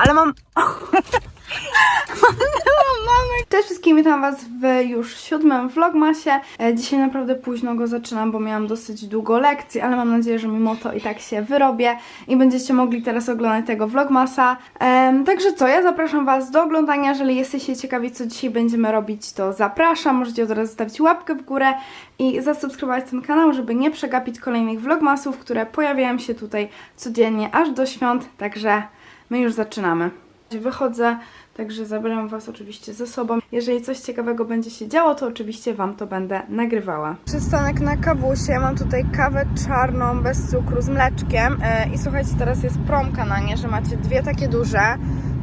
Ale mam... Cześć wszystkim, witam was w już siódmym vlogmasie. E, Dzisiaj naprawdę późno go zaczynam, bo miałam dosyć długo lekcji, ale mam nadzieję, że mimo to i tak się wyrobię i będziecie mogli teraz oglądać tego vlogmasa. Em, także co, ja zapraszam was do oglądania. Jeżeli jesteście ciekawi, co dzisiaj będziemy robić, to zapraszam. Możecie od razu zostawić łapkę w górę i zasubskrybować ten kanał, żeby nie przegapić kolejnych vlogmasów, które pojawiają się tutaj codziennie aż do świąt. Także my już zaczynamy. Wychodzę, także zabieram Was oczywiście ze sobą. Jeżeli coś ciekawego będzie się działo, to oczywiście Wam to będę nagrywała. Przystanek na kawusie. Mam tutaj kawę czarną, bez cukru, z mleczkiem. E, I słuchajcie, teraz jest promka na nie, że macie dwie takie duże.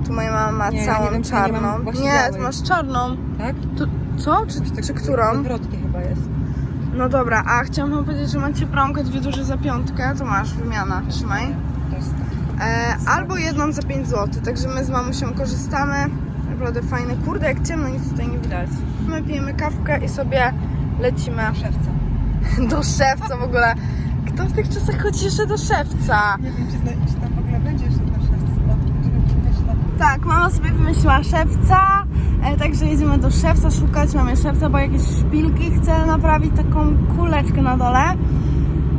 Tu moja mama ma Nie, całą nie wiem, ja nie mam czarną. właśnie Nie, ty masz czarną. Tak? Tu, co? Czy, czy którą? Odwrotnie chyba jest. No dobra, a chciałam wam powiedzieć, że macie promkę dwie duże za piątkę, to masz wymiana, trzymaj. To jest taki. E, albo jedną za 5 zł, także my z mamusią korzystamy. Naprawdę fajne. Kurde, jak ciemno, nic tutaj nie widać. My pijemy kawkę i sobie lecimy Szewca. do szewca w ogóle. Kto w tych czasach chodzi jeszcze do szewca? Nie wiem, czy, zna, czy tam w ogóle będzie jeszcze szukać na... Tak, mama sobie wymyśliła szewca, e, także jedziemy do szewca szukać. Mamy szewca, bo jakieś szpilki chcę naprawić, taką kuleczkę na dole.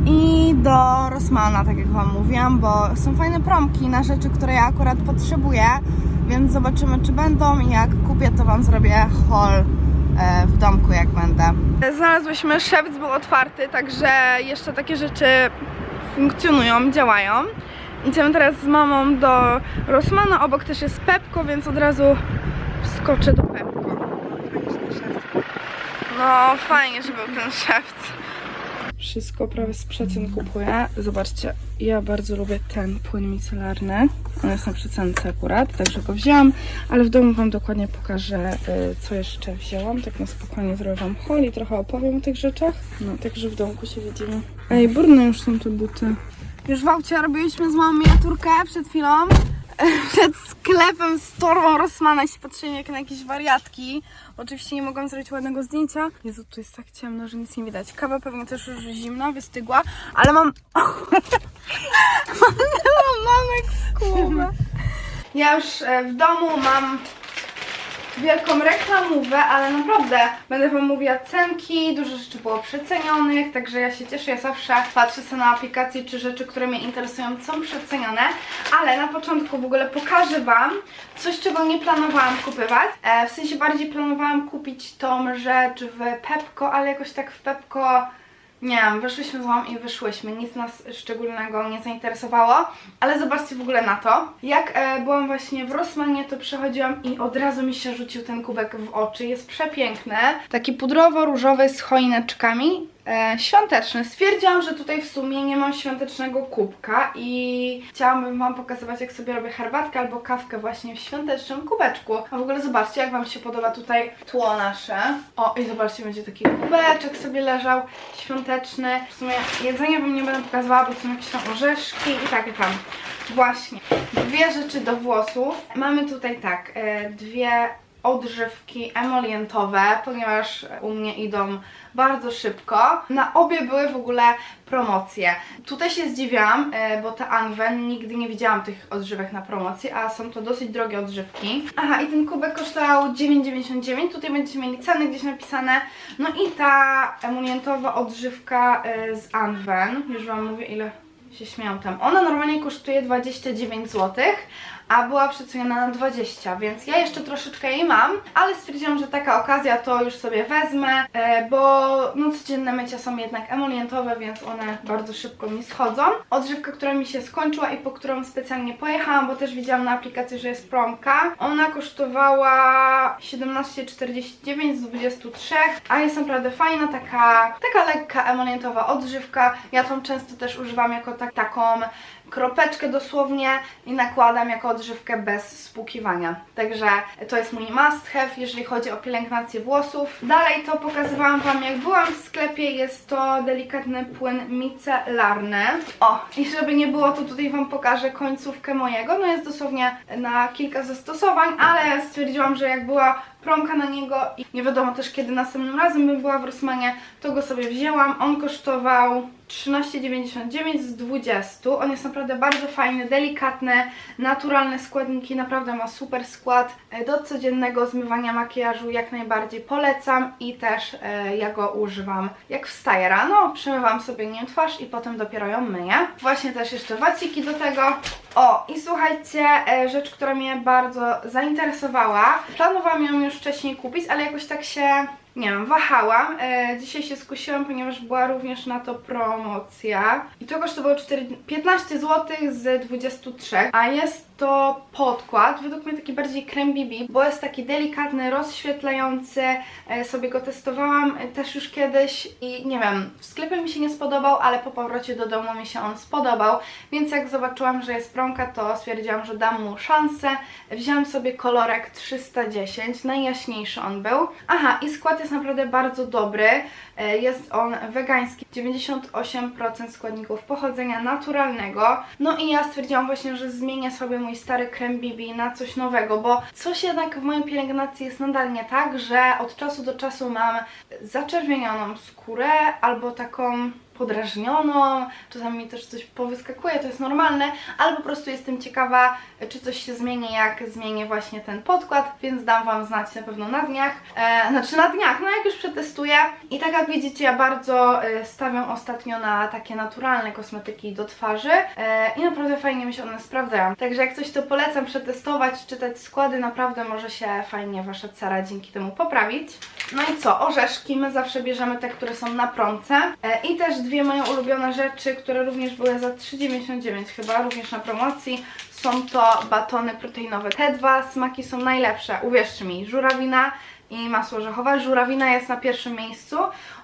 I do Rossmana, tak jak Wam mówiłam, bo są fajne promki na rzeczy, które ja akurat potrzebuję, więc zobaczymy, czy będą i jak kupię, to Wam zrobię haul e, w domku, jak będę. Znalazłyśmy, szewc był otwarty, także jeszcze takie rzeczy funkcjonują, działają. Idziemy teraz z mamą do Rossmana, obok też jest Pepko, więc od razu wskoczę do Pepko. No, fajnie, że był ten szewc. Wszystko prawie z przecen kupuję. Zobaczcie, ja bardzo lubię ten płyn micelarny. On jest na przecence akurat, także go wzięłam, ale w domu Wam dokładnie pokażę, y, co jeszcze wzięłam. Tak na spokojnie zrobię Wam haul i trochę opowiem o tych rzeczach. No, także w domku się widzimy. Ej, brudne już są te buty. Już w aucie robiliśmy z mamą miniaturkę przed chwilą. Przed sklepem z torbą Rossmana się patrzyłem jak na jakieś wariatki. Oczywiście nie mogłam zrobić ładnego zdjęcia. Jezu, tu jest tak ciemno, że nic nie widać. Kawa pewnie też już zimna, wystygła, ale mam... mam w głowę. Ja już e, w domu mam wielką reklamówę, ale naprawdę będę Wam mówiła cenki, dużo rzeczy było przecenionych, także ja się cieszę, ja zawsze patrzę sobie na aplikacje czy rzeczy, które mnie interesują, są przecenione, ale na początku w ogóle pokażę Wam coś, czego nie planowałam kupywać, e, w sensie bardziej planowałam kupić tą rzecz w Pepko, ale jakoś tak w Pepko nie wiem, wyszłyśmy z mamą i wyszłyśmy. Nic nas szczególnego nie zainteresowało, ale zobaczcie w ogóle na to. Jak e, byłam właśnie w Rossmanie, to przechodziłam i od razu mi się rzucił ten kubek w oczy. Jest przepiękny. Taki pudrowo-różowy z choineczkami. E, świąteczny. Stwierdziłam, że tutaj w sumie nie mam świątecznego kubka i chciałabym Wam pokazywać, jak sobie robię herbatkę albo kawkę właśnie w świątecznym kubeczku. A w ogóle zobaczcie, jak Wam się podoba tutaj tło nasze. O, i zobaczcie, będzie taki kubeczek sobie leżał, świąteczny. W sumie jedzenie Wam nie będę pokazywała, bo są jakieś tam orzeszki i takie tam. Właśnie. Dwie rzeczy do włosów. Mamy tutaj tak, e, dwie odżywki emolientowe, ponieważ u mnie idą bardzo szybko. Na obie były w ogóle promocje. Tutaj się zdziwiłam, e, bo te Anwen nigdy nie widziałam tych odżywek na promocji, a są to dosyć drogie odżywki. Aha, i ten kubek kosztował 9,99. Tutaj będziecie mieli ceny gdzieś napisane. No i ta emolientowa odżywka e, z Anwen. Już Wam mówię ile się śmiałam tam. Ona normalnie kosztuje 29 zł, a była przeceniona na 20, więc ja jeszcze troszeczkę jej mam, ale stwierdziłam, że taka okazja to już sobie wezmę, e, bo no codzienne mycia są jednak emolientowe, więc one bardzo szybko mi schodzą. Odżywka, która mi się skończyła i po którą specjalnie pojechałam, bo też widziałam na aplikacji, że jest promka. Ona kosztowała 17,49 z 23, a jest naprawdę fajna, taka, taka lekka emolientowa odżywka. Ja tą często też używam jako tak, taką kropeczkę dosłownie i nakładam jako odżywkę bez spłukiwania. Także to jest mój must have, jeżeli chodzi o pielęgnację włosów. Dalej to pokazywałam Wam jak byłam w sklepie, jest to delikatny płyn micelarny. O, i żeby nie było, to tutaj Wam pokażę końcówkę mojego. No jest dosłownie na kilka zastosowań, ale stwierdziłam, że jak była promka na niego i nie wiadomo też kiedy następnym razem bym była w Rossmanie, to go sobie wzięłam. On kosztował 13,99 z 20. On jest naprawdę bardzo fajny, delikatny, naturalne składniki, naprawdę ma super skład. E, Do codziennego zmywania makijażu jak najbardziej polecam i też e, ja go używam jak wstaję rano, przemywam sobie nim twarz i potem dopiero ją myję. Właśnie też jeszcze waciki do tego. O, i słuchajcie, e, rzecz, która mnie bardzo zainteresowała. Planowałam ją już wcześniej kupić, ale jakoś tak się nie wiem, wahałam. E, dzisiaj się skusiłam, ponieważ była również na to promocja. I to kosztowało 4, 15 zł z 23. A jest to podkład, według mnie taki bardziej creme BB, bo jest taki delikatny, rozświetlający. E, sobie go testowałam e, też już kiedyś i nie wiem, w sklepie mi się nie spodobał, ale po powrocie do domu mi się on spodobał. Więc jak zobaczyłam, że jest promka, to stwierdziłam, że dam mu szansę. Wziąłam sobie kolorek 310, najjaśniejszy on był. Aha, i skład jest naprawdę bardzo dobry. E, Jest on wegański, 98% składników pochodzenia naturalnego. No i ja stwierdziłam właśnie, że zmienię sobie mój stary krem BB na coś nowego, bo coś jednak w mojej pielęgnacji jest nadal nie tak, że od czasu do czasu mam zaczerwienioną skórę albo taką podrażnioną, czasami mi też coś powyskakuje, to jest normalne, ale po prostu jestem ciekawa, czy coś się zmieni, jak zmienię właśnie ten podkład, więc dam Wam znać na pewno na dniach, e, znaczy na dniach, no jak już przetestuję. I tak jak widzicie, ja bardzo e, stawiam ostatnio na takie naturalne kosmetyki do twarzy e, i naprawdę fajnie mi się one sprawdzają. Także jak coś to polecam przetestować, czytać składy, naprawdę może się fajnie Wasza cera dzięki temu poprawić. No i co, orzeszki, my zawsze bierzemy te, które są na promce e, i też dwie moje ulubione rzeczy, które również były za 3,99 chyba, również na promocji. Są to batony proteinowe. Te dwa smaki są najlepsze, uwierzcie mi. Żurawina i masło orzechowe. Żurawina jest na pierwszym miejscu.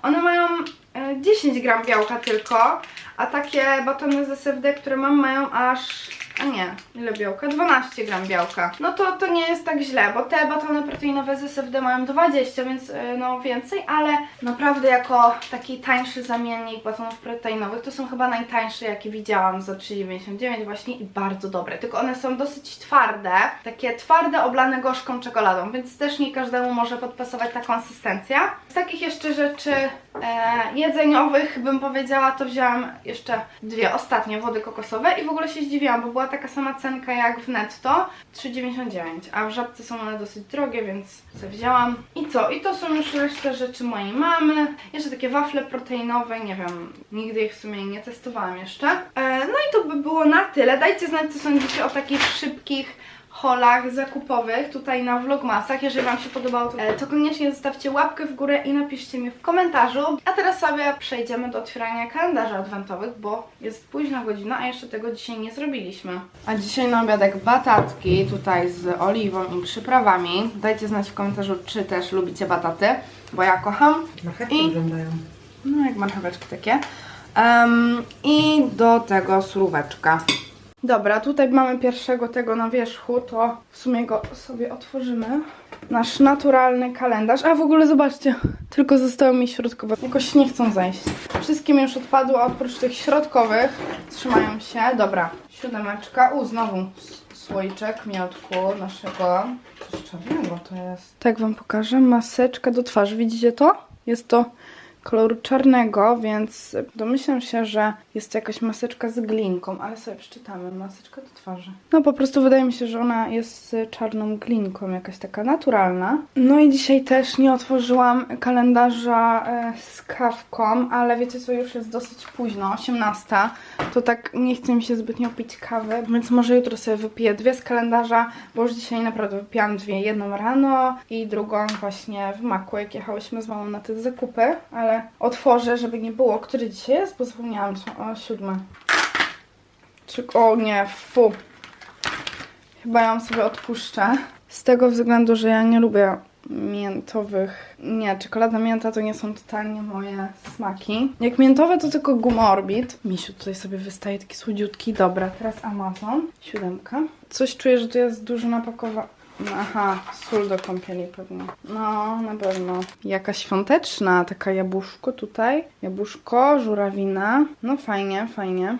One mają e, 10 gram białka tylko, a takie batony z SFD, które mam, mają aż... A nie, ile białka? 12 gram białka. No to, to nie jest tak źle, bo te batony proteinowe z SFD mają 20, więc e, no więcej, ale naprawdę jako taki tańszy zamiennik batonów proteinowych, to są chyba najtańsze, jakie widziałam za 3,99 właśnie i bardzo dobre. Tylko one są dosyć twarde, takie twarde, oblane gorzką czekoladą, więc też nie każdemu może podpasować ta konsystencja. Z takich jeszcze rzeczy e, jedzeniowych bym powiedziała, to wzięłam jeszcze dwie ostatnie wody kokosowe i w ogóle się zdziwiłam, bo była taka sama cenka jak w netto 3,99, a w żabce są one dosyć drogie, więc sobie wzięłam. I co? I to są już resztę rzeczy mojej mamy. Jeszcze takie wafle proteinowe, nie wiem, nigdy ich w sumie nie testowałam jeszcze. E, no i to by było na tyle. Dajcie znać, co sądzicie o takich szybkich holach zakupowych tutaj na vlogmasach. Jeżeli Wam się podobało, to, to koniecznie zostawcie łapkę w górę i napiszcie mi w komentarzu. A teraz sobie przejdziemy do otwierania kalendarzy adwentowych, bo jest późna godzina, a jeszcze tego dzisiaj nie zrobiliśmy. A dzisiaj na obiadek batatki tutaj z oliwą i przyprawami. Dajcie znać w komentarzu, czy też lubicie bataty, bo ja kocham. Marchewki I- wyglądają. No, jak marcheweczki takie. Em, I do tego suróweczka. Dobra, tutaj mamy pierwszego tego na wierzchu, to w sumie go sobie otworzymy. Nasz naturalny kalendarz. A w ogóle zobaczcie, tylko zostały mi środkowe. Jakoś nie chcą zejść. Wszystkie mi już odpadły, a oprócz tych środkowych trzymają się. Dobra, siódemeczka. U, znowu słoiczek miodku naszego. Coś czarnego to jest. Tak wam pokażę. Maseczka do twarzy. Widzicie to? Jest to koloru czarnego, więc domyślam się, że jest to jakaś maseczka z glinką, ale sobie przeczytamy. Maseczka do twarzy. No po prostu wydaje mi się, że ona jest czarną glinką, jakaś taka naturalna. No i dzisiaj też nie otworzyłam kalendarza e, z kawką, ale wiecie co, już jest dosyć późno, 18. To tak nie chce mi się zbytnio pić kawy, więc może jutro sobie wypiję dwie z kalendarza, bo już dzisiaj naprawdę wypijałam dwie. Jedną rano i drugą właśnie w maku, jak jechałyśmy z mamą na te zakupy, ale otworzę, żeby nie było, który dzisiaj jest, bo zapomniałam, o siódme. Czy, o nie, fu. Chyba ją sobie odpuszczę. Z tego względu, że ja nie lubię miętowych. Nie, czekolada mięta to nie są totalnie moje smaki. Jak miętowe to tylko gumorbit. Misiu tutaj sobie wystaje taki słodziutki. Dobra, teraz Amazon. Siódemka. Coś czuję, że tu jest dużo napakowa... Aha, sól do kąpieli pewnie. No, na pewno. Jaka świąteczna, taka jabłuszko tutaj. Jabłuszko, żurawina. No fajnie, fajnie.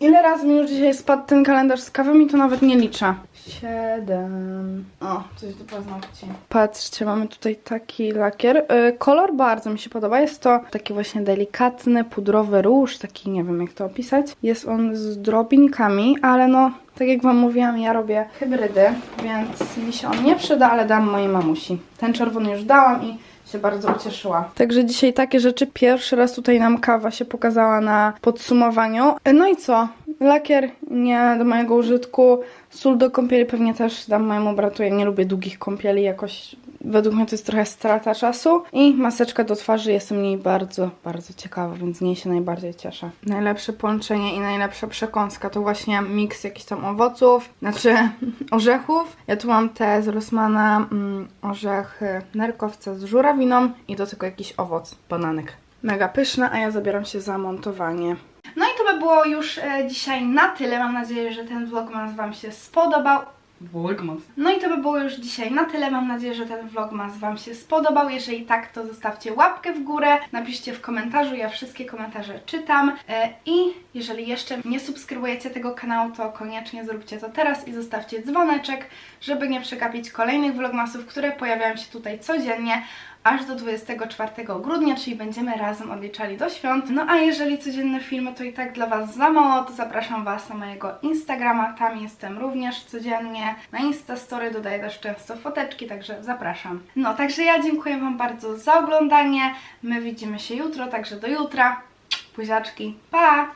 Ile razy mi już dzisiaj spadł ten kalendarz z kawami, to nawet nie liczę. Siedem. O, coś do paznokci. Patrzcie, mamy tutaj taki lakier. Y, kolor bardzo mi się podoba. Jest to taki właśnie delikatny, pudrowy róż, taki nie wiem jak to opisać. Jest on z drobinkami, ale no, tak jak wam mówiłam, ja robię hybrydy, więc mi się on nie przyda, ale dam mojej mamusi. Ten czerwony już dałam i się bardzo ucieszyła. Także dzisiaj takie rzeczy. Pierwszy raz tutaj nam kawa się pokazała na podsumowaniu. No i co? Lakier nie do mojego użytku. Sól do kąpieli pewnie też dam mojemu bratu. Ja nie lubię długich kąpieli, jakoś według mnie to jest trochę strata czasu. I maseczka do twarzy, jestem jej bardzo, bardzo ciekawa, więc z niej się najbardziej cieszę. Najlepsze połączenie i najlepsza przekąska to właśnie miks jakichś tam owoców, znaczy orzechów. Ja tu mam te z Rossmana mm, orzechy nerkowca z żurawiną i do tego jakiś owoc, bananek. Mega pyszne, a ja zabieram się za montowanie. No i to by było już e, dzisiaj na tyle. Mam nadzieję, że ten vlogmas Wam się spodobał. Vlogmas. No i to by było już dzisiaj na tyle. Mam nadzieję, że ten vlogmas Wam się spodobał. Jeżeli tak, to zostawcie łapkę w górę, napiszcie w komentarzu. Ja wszystkie komentarze czytam. E, I jeżeli jeszcze nie subskrybujecie tego kanału, to koniecznie zróbcie to teraz i zostawcie dzwoneczek, żeby nie przegapić kolejnych vlogmasów, które pojawiają się tutaj codziennie aż do 24 grudnia, czyli będziemy razem odliczali do świąt. No a jeżeli codzienne filmy to i tak dla Was za mało, to zapraszam Was na mojego Instagrama, tam jestem również codziennie. Na Instastory dodaję też często foteczki, także zapraszam. No, także ja dziękuję Wam bardzo za oglądanie. My widzimy się jutro, także do jutra. Buziaczki, pa!